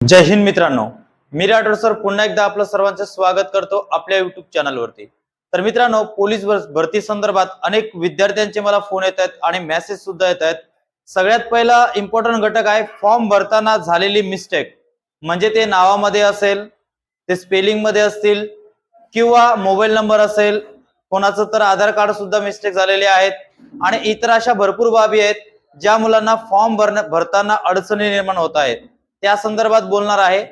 जय हिंद मित्रांनो. मी राठोड सर पुन्हा एकदा आपलं सर्वांचं स्वागत करतो आपल्या युट्यूब चॅनलवरती तर मित्रांनो पोलीस भरती संदर्भात अनेक विद्यार्थ्यांचे मला फोन येत आहेत आणि मेसेज सुद्धा येत आहेत. सगळ्यात पहिला इम्पॉर्टंट घटक आहे फॉर्म भरताना झालेली मिस्टेक म्हणजे ते नावामध्ये असेल ते स्पेलिंगमध्ये असतील किंवा मोबाईल नंबर असेल कोणाचं तर आधार कार्ड सुद्धा मिस्टेक झालेले आहेत. आणि इतर अशा भरपूर बाबी आहेत ज्या मुलांना फॉर्म भरण्या भरताना अडचणी निर्माण होत आहेत. त्या संदर्भात बोलणार आहे.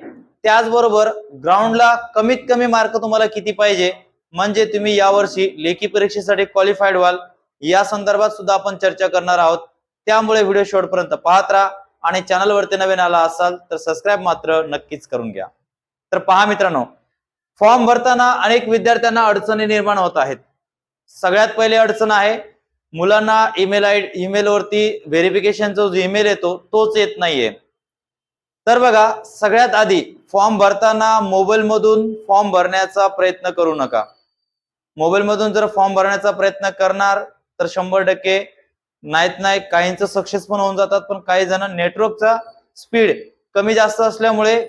त्याचबरोबर ग्राउंडला कमीत कमी मार्क तुम्हाला किती पाहिजे? म्हणजे तुम्ही यावर्षी लेखी परीक्षेसाठी क्वालिफाईड व्हाल. या संदर्भात सुद्धा आपण चर्चा करणार आहोत. त्यामुळे व्हिडिओ शेवटपर्यंत पाहत राहा. आणि चॅनलवरती नवीन आला असाल तर सबस्क्राईब मात्र नक्कीच करून घ्या. तर पहा मित्रांनो फॉर्म भरताना अनेक विद्यार्थ्यांना अडचणी निर्माण होत आहेत. सगळ्यात पहिली अडचण आहे मुलांना ईमेल आय ईमेलवरती व्हेरिफिकेशनचा जो ईमेल येतो तोच येत नाहीये. तर बघा सगळ्यात आधी फॉर्म भरताना मोबाईल मधून फॉर्म भरण्याचा प्रयत्न करू नका. मोबाईल मधून जर फॉर्म भरण्याचा प्रयत्न करणार तर शंभर टक्के नाहीत नाही काहींचं सक्सेस पण होऊन जातात पण काही जण नेटवर्कचा स्पीड कमी जास्त असल्यामुळे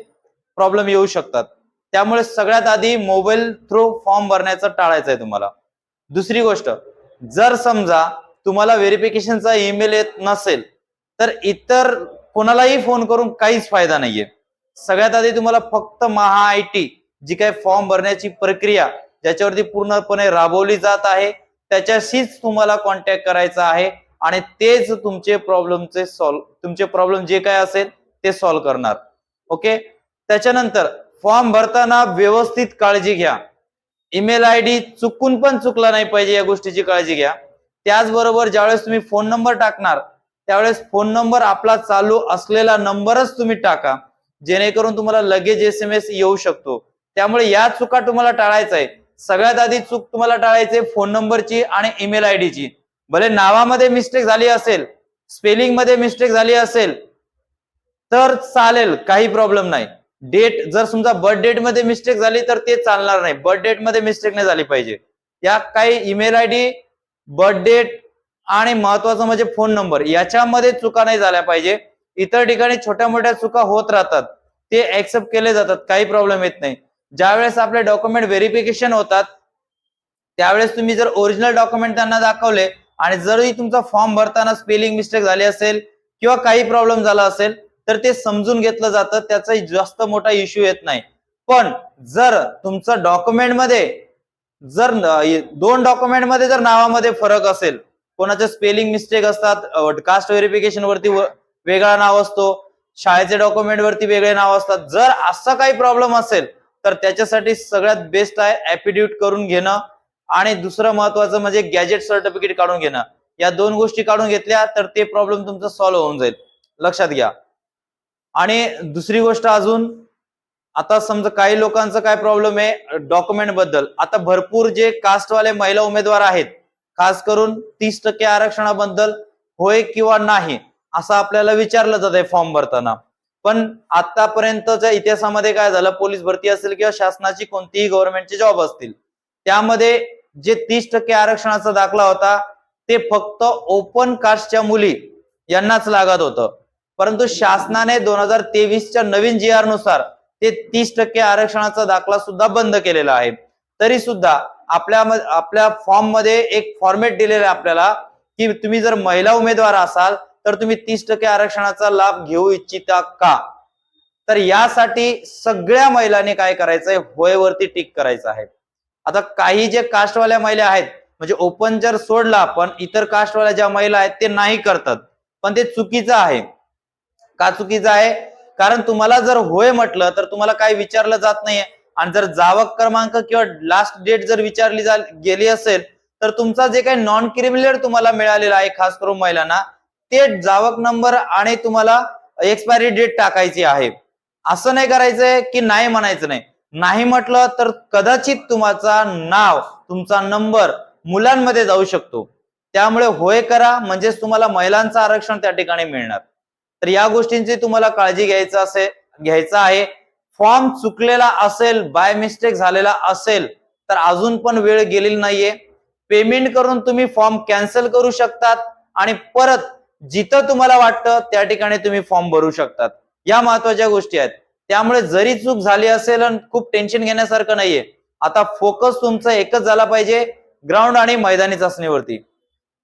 प्रॉब्लेम येऊ शकतात. त्यामुळे सगळ्यात आधी मोबाईल थ्रू फॉर्म भरण्याचं टाळायचं आहे तुम्हाला. दुसरी गोष्ट जर समजा तुम्हाला व्हेरिफिकेशनचा ईमेल येत नसेल तर इतर कोणालाही फोन करून काहीच फायदा नाहीये. सगळ्यात आधी तुम्हाला फक्त महा आय टी जी काही फॉर्म भरण्याची प्रक्रिया ज्याच्यावरती पूर्णपणे राबवली जात आहे त्याच्याशीच तुम्हाला कॉन्टॅक्ट करायचा आहे आणि तेच तुमचे प्रॉब्लेमचे सॉल्व तुमचे प्रॉब्लेम जे काय असेल ते सॉल्व्ह करणार. ओके त्याच्यानंतर फॉर्म भरताना व्यवस्थित काळजी घ्या. ईमेल आय डी चुकून पण चुकला नाही पाहिजे या गोष्टीची काळजी घ्या. त्याचबरोबर ज्यावेळेस तुम्ही फोन नंबर टाकणार त्यावेळेस फोन नंबर आपला चालू असलेला नंबरच तुम्ही टाका. जेणेकरून तुम्हाला लगेच एस एम एस येऊ शकतो. त्यामुळे या चुका तुम्हाला टाळायचं आहे. सगळ्यात आधी चूक तुम्हाला टाळायची फोन नंबरची आणि ईमेल आयडीची भले नावामध्ये मिस्टेक झाली असेल स्पेलिंगमध्ये मिस्टेक झाली असेल तर चालेल काही प्रॉब्लेम नाही. डेट जर समजा बर्थ डेटमध्ये मिस्टेक झाली तर ते चालणार नाही. बर्थ डेटमध्ये मिस्टेक नाही झाली पाहिजे. या काही ईमेल आयडी बर्थ डेट आणि महत्वाचं म्हणजे फोन नंबर. याच्यामध्ये चुका नाही झाल्या पाहिजे. इतर ठिकाणी छोट्या मोठ्या चुका होत राहतात. ते ऍक्सेप्ट केले जातात. काही प्रॉब्लेम येत नाही. ज्यावेळेस आपले डॉक्युमेंट व्हेरिफिकेशन होतात त्यावेळेस तुम्ही जर ओरिजिनल डॉक्युमेंट त्यांना दाखवले आणि जरी तुमचा फॉर्म भरताना स्पेलिंग मिस्टेक झाली असेल किंवा काही प्रॉब्लेम झाला असेल तर ते समजून घेतलं जातं. त्याचा जास्त मोठा इश्यू येत नाही. पण जर तुमचं डॉक्युमेंटमध्ये जर दोन डॉक्युमेंटमध्ये जर नावामध्ये फरक असेल कोणाचे स्पेलिंग मिस्टेक असतात कास्ट व्हेरिफिकेशन वरती वेगळा नाव असतो शाळेचे डॉक्युमेंट वरती वेगळे नाव असतात. जर असा काही प्रॉब्लेम असेल तर त्याच्यासाठी सगळ्यात बेस्ट आहे ऍपिड्यूट करून घेणं आणि दुसरं महत्वाचं म्हणजे गॅजेट सर्टिफिकेट काढून घेणं. या दोन गोष्टी काढून घेतल्या तर ते प्रॉब्लेम तुमचा सॉल्व्ह होऊन जाईल. लक्षात घ्या. आणि दुसरी गोष्ट अजून आता समजा काही लोकांचा काय प्रॉब्लेम आहे डॉक्युमेंटबद्दल. आता भरपूर जे कास्टवाले महिला उमेदवार आहेत खास करून तीस टक्के आरक्षणाबद्दल होय किंवा नाही असं आपल्याला विचारलं जात आहे फॉर्म भरताना. पण आतापर्यंतच्या इतिहासामध्ये काय झालं? पोलीस भरती असेल किंवा शासनाची कोणतीही गव्हर्नमेंटचे जॉब असतील त्यामध्ये जे तीस टक्के आरक्षणाचा दाखला होता ते फक्त ओपन कास्टच्या मुली यांनाच लागत होतं. परंतु शासनाने दोन हजार तेवीसच्या नवीन जी आरनुसार ते तीस टक्के आरक्षणाचा दाखला सुद्धा बंद केलेला आहे. तरी सुद्धा आपल्या आपल्या फॉर्ममध्ये एक फॉर्मेट दिलेला आहे आपल्याला की तुम्ही जर महिला उमेदवार असाल तर तुम्ही तीस टक्के आरक्षणाचा लाभ घेऊ इच्छिता का? तर यासाठी सगळ्या महिलांनी काय करायचंय? होयवरती टिक करायचं आहे. आता काही जे कास्टवाल्या महिला आहेत म्हणजे ओपन जर सोडला आपण इतर कास्टवाल्या ज्या महिला आहेत ते नाही करतात. पण ते चुकीचं आहे. का चुकीचं आहे? कारण तुम्हाला जर होय म्हटलं तर तुम्हाला काही विचारलं जात नाहीये. आणि जर जावक क्रमांक किंवा लास्ट डेट जर विचारली गेली असेल तर तुमचा जे काही नॉन क्रिमिनल तुम्हाला मिळालेला आहे खास करून महिलांना ते जावक नंबर आणि तुम्हाला एक्सपायरी डेट टाकायची आहे. असं नाही करायचंय की नाही म्हणायचं नाही. नाही म्हटलं तर कदाचित तुमचा नाव तुमचा नंबर मुलांमध्ये जाऊ शकतो. त्यामुळे होय करा म्हणजेच तुम्हाला महिलांचं आरक्षण त्या ठिकाणी मिळणार. तर या गोष्टींची तुम्हाला काळजी घ्यायचं असे घ्यायचं आहे. फॉर्म चुकलेला असेल बाय मिस्टेक झालेला असेल तर अजून पण वेळ गेलेली नाहीये. पेमेंट करून तुम्ही फॉर्म कॅन्सल करू शकतात आणि परत जिथं तुम्हाला वाटतं त्या ठिकाणी तुम्ही फॉर्म भरू शकतात. या महत्त्वाच्या गोष्टी आहेत. त्यामुळे जरी चूक झाली असेल आणि खूप टेन्शन घेण्यासारखं नाहीये. आता फोकस तुमचा एकच झाला पाहिजे ग्राउंड आणि मैदानी चाचणीवरती.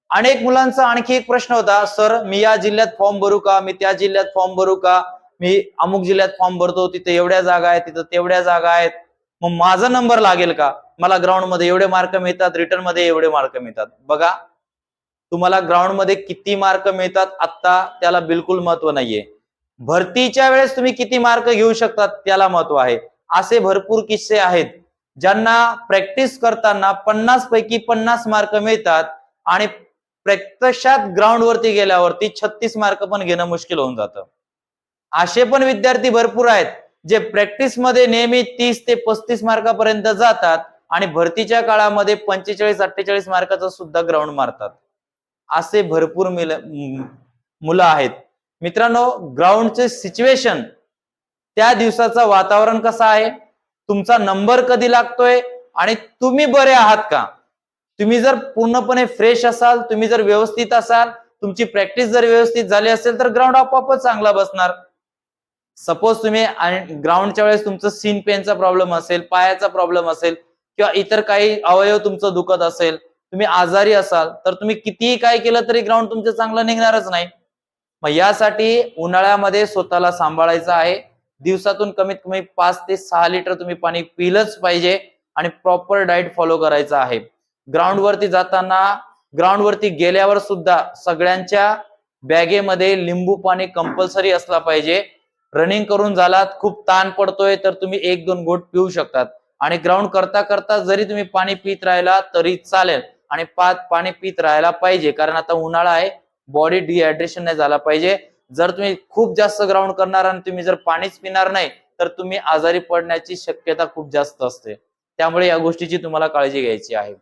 अनेक मुलांचा आणखी एक प्रश्न होता सर मी या जिल्ह्यात फॉर्म भरू का? मी त्या जिल्ह्यात फॉर्म भरू का? मी अमुक जिल्ह्यात फॉर्म भरतो तिथे एवढ्या जागा आहेत तिथं तेवढ्या जागा आहेत. मग माझा नंबर लागेल का? मला ग्राउंडमध्ये एवढे मार्क मिळतात रिटर्नमध्ये एवढे मार्क मिळतात. बघा तुम्हाला ग्राउंडमध्ये किती मार्क मिळतात आता त्याला बिलकुल महत्त्व नाहीये. भरतीच्या वेळेस तुम्ही किती मार्क घेऊ शकतात त्याला महत्त्व आहे. असे भरपूर किस्से आहेत. ज्यांना प्रॅक्टिस करताना पन्नास पैकी पन्नास मार्क मिळतात आणि प्रत्यक्षात ग्राउंड वरती गेल्यावरती छत्तीस मार्क पण घेणं मुश्किल होऊन जातं. असे पण विद्यार्थी भरपूर आहेत जे प्रॅक्टिसमध्ये नेहमी तीस ते पस्तीस मार्कापर्यंत जातात आणि भरतीच्या काळामध्ये पंचेचाळीस अठ्ठेचाळीस मार्काचा सुद्धा ग्राउंड मारतात. असे भरपूर मिल- मुलं आहेत. मित्रांनो ग्राउंडचे सिच्युएशन त्या दिवसाचं वातावरण कसं आहे? तुमचा नंबर कधी लागतोय? आणि तुम्ही बरे आहात का? तुम्ही जर पूर्णपणे फ्रेश असाल तुम्ही जर व्यवस्थित असाल तुमची प्रॅक्टिस जर व्यवस्थित झाली असेल तर ग्राउंड आपोआपच चांगला बसणार. सपोज तुम्ही ग्राउंडच्या वेळेस तुमचं सीन पेनचा प्रॉब्लेम असेल पायाचा प्रॉब्लेम असेल किंवा इतर काही अवयव तुमचं दुखत असेल तुम्ही आजारी असाल तर तुम्ही कितीही काय केलं तरी ग्राउंड तुमचं चांगलं निघणारच नाही. मग यासाठी उन्हाळ्यामध्ये स्वतःला सांभाळायचं आहे. दिवसातून कमीत कमी पाच ते सहा लिटर तुम्ही पाणी पिलंच पाहिजे आणि प्रॉपर डाएट फॉलो करायचं आहे. ग्राउंड वरती जाताना ग्राउंड वरती गेल्यावर सुद्धा सगळ्यांच्या बॅगेमध्ये लिंबू पाणी कंपल्सरी असला पाहिजे. रनिंग करून झालात खूप ताण पडतोय तर तुम्ही एक दोन गोट पिऊ शकतात. आणि ग्राउंड करता करता जरी तुम्ही पाणी पित राहिला तरी चालेल. आणि पाच पाणी पित राहायला पाहिजे कारण आता उन्हाळा आहे बॉडी डिहायड्रेशन नाही झाला पाहिजे. जर तुम्ही खूप जास्त ग्राउंड करणार आणि तुम्ही जर पाणीच पिणार नाही तर तुम्ही आजारी पडण्याची शक्यता खूप जास्त असते. त्यामुळे या गोष्टीची तुम्हाला काळजी घ्यायची आहे.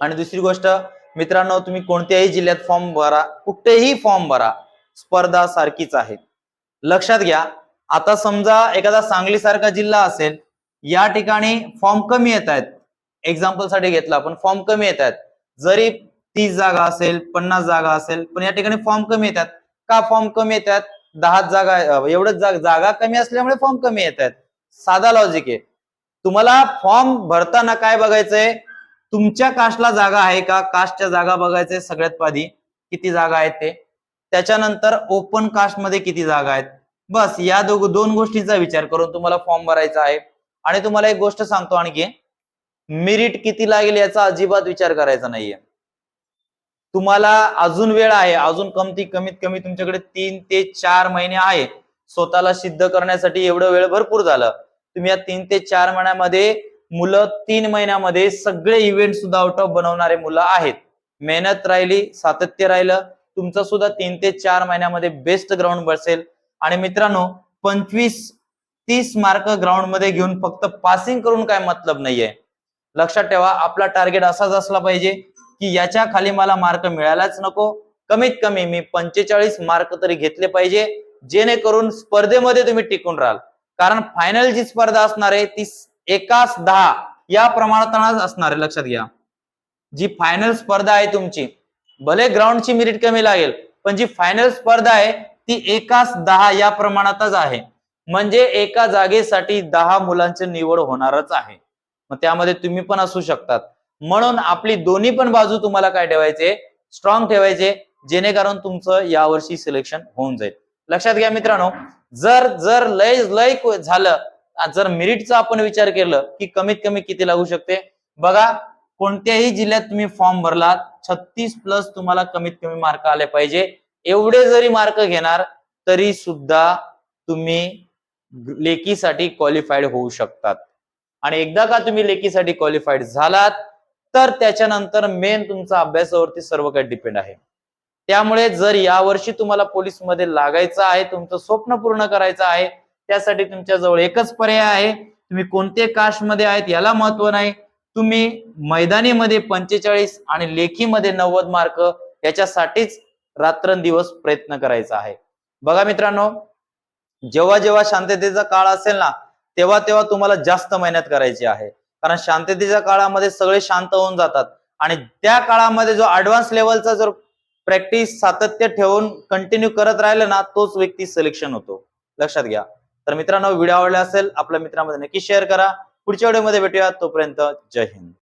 आणि दुसरी गोष्ट मित्रांनो तुम्ही कोणत्याही जिल्ह्यात फॉर्म भरा कुठेही फॉर्म भरा स्पर्धा सारखीच आहे. लक्षात घ्या. आता समजा एखादा सांगली सारखा जिल्हा असेल या ठिकाणी फॉर्म कमी येत आहेत. एक्झाम्पलसाठी घेतला आपण फॉर्म कमी येत आहेत. जरी तीस जागा असेल पन्नास जागा असेल पण या ठिकाणी फॉर्म कमी येतात का फॉर्म कमी येतात दहा जागा एवढंच जागा जागा कमी असल्यामुळे फॉर्म कमी येत आहेत. साधा लॉजिक आहे. तुम्हाला फॉर्म भरताना काय बघायचंय? तुमच्या कास्टला जागा आहे का? कास्टच्या जागा बघायचंय सगळ्यात आधी. किती जागा आहेत ते? त्याच्यानंतर ओपन कास्टमध्ये किती जागा आहेत? बस या दोघ दोन गोष्टींचा विचार करून तुम्हाला फॉर्म भरायचा आहे. आणि तुम्हाला एक गोष्ट सांगतो आणखी. मेरिट किती लागेल याचा अजिबात विचार करायचा नाहीये. तुम्हाला अजून वेळ आहे अजून कमती कमीत कमी तुमच्याकडे तीन ते चार महिने आहे. स्वतःला सिद्ध करण्यासाठी एवढं वेळ भरपूर झालं. तुम्ही या तीन ते चार महिन्यामध्ये मुलं तीन महिन्यामध्ये सगळे इव्हेंट सुद्धा आउट ऑफ बनवणारे मुलं आहेत. मेहनत राहिली सातत्य राहिलं तुमचं सुद्धा तीन ते चार महिन्यामध्ये बेस्ट ग्राउंड बसेल. आणि मित्रांनो पंचवीस तीस मार्क ग्राउंडमध्ये घेऊन फक्त पासिंग करून काय मतलब नाहीये. लक्षात ठेवा आपला टार्गेट असाच असला पाहिजे की याच्या खाली मला मार्क मिळायलाच नको. कमीत कमी मी पंचेचाळीस मार्क तरी घेतले पाहिजे जेणेकरून स्पर्धेमध्ये तुम्ही टिकून राहाल. कारण फायनल जी स्पर्धा असणार आहे ती एकाच दहा या प्रमाणात असणार आहे लक्षात घ्या. जी फायनल स्पर्धा आहे तुमची भले ग्राउंडची मिरिट कमी लागेल पण जी फायनल स्पर्धा आहे ती एकाच दहा या प्रमाणातच आहे. म्हणजे एका जागेसाठी दहा मुलांची निवड होणारच आहे. मग त्यामध्ये तुम्ही पण असू शकतात. म्हणून आपली दोन्ही पण बाजू तुम्हाला काय ठेवायचे? स्ट्रॉंग ठेवायचे जेणेकरून तुमचं यावर्षी सिलेक्शन होऊन जाईल. लक्षात घ्या मित्रांनो जर जर लय लय झालं जर मिरिटचा आपण विचार केलं की कमीत कमी किती लागू शकते? बघा कोणत्याही जिल्ह्यात तुम्ही फॉर्म भरलात छत्तीस प्लस तुम्हाला कमीत कमी मार्क आले पाहिजे. एवढे जरी मार्क घेणार तरी सुद्धा तुम्ही लेकीसाठी क्वालिफाईड होऊ शकतात. आणि एकदा का तुम्ही लेकीसाठी क्वालिफाईड झालात तर त्याच्यानंतर मेन तुमचा अभ्यासावरती सर्व काही डिपेंड आहे. त्यामुळे जर यावर्षी तुम्हाला पोलीसमध्ये लागायचं आहे तुमचं स्वप्न पूर्ण करायचं आहे त्यासाठी तुमच्या जवळ एकच पर्याय आहे. तुम्ही कोणते कास्टमध्ये आहेत याला महत्त्व नाही. तुम्ही मैदानीमध्ये पंचेचाळीस आणि लेखीमध्ये नव्वद मार्क याच्यासाठीच रात्रंदिवस प्रयत्न करायचा आहे. बघा मित्रांनो जेव्हा जेव्हा शांततेचा काळ असेल ना तेव्हा तेव्हा तुम्हाला जास्त मेहनत करायची आहे. कारण शांततेच्या काळामध्ये सगळे शांत होऊन जातात आणि त्या काळामध्ये जो ऍडव्हान्स लेवलचा जर प्रॅक्टिस सातत्य ठेवून कंटिन्यू करत राहिलं ना तोच व्यक्ती सिलेक्शन होतो. लक्षात घ्या. तर मित्रांनो व्हिडिओ आवडला असेल आपल्या मित्रांमध्ये नक्की शेअर करा. पुढच्या व्हिडिओमध्ये भेटूया तोपर्यंत जय हिंद.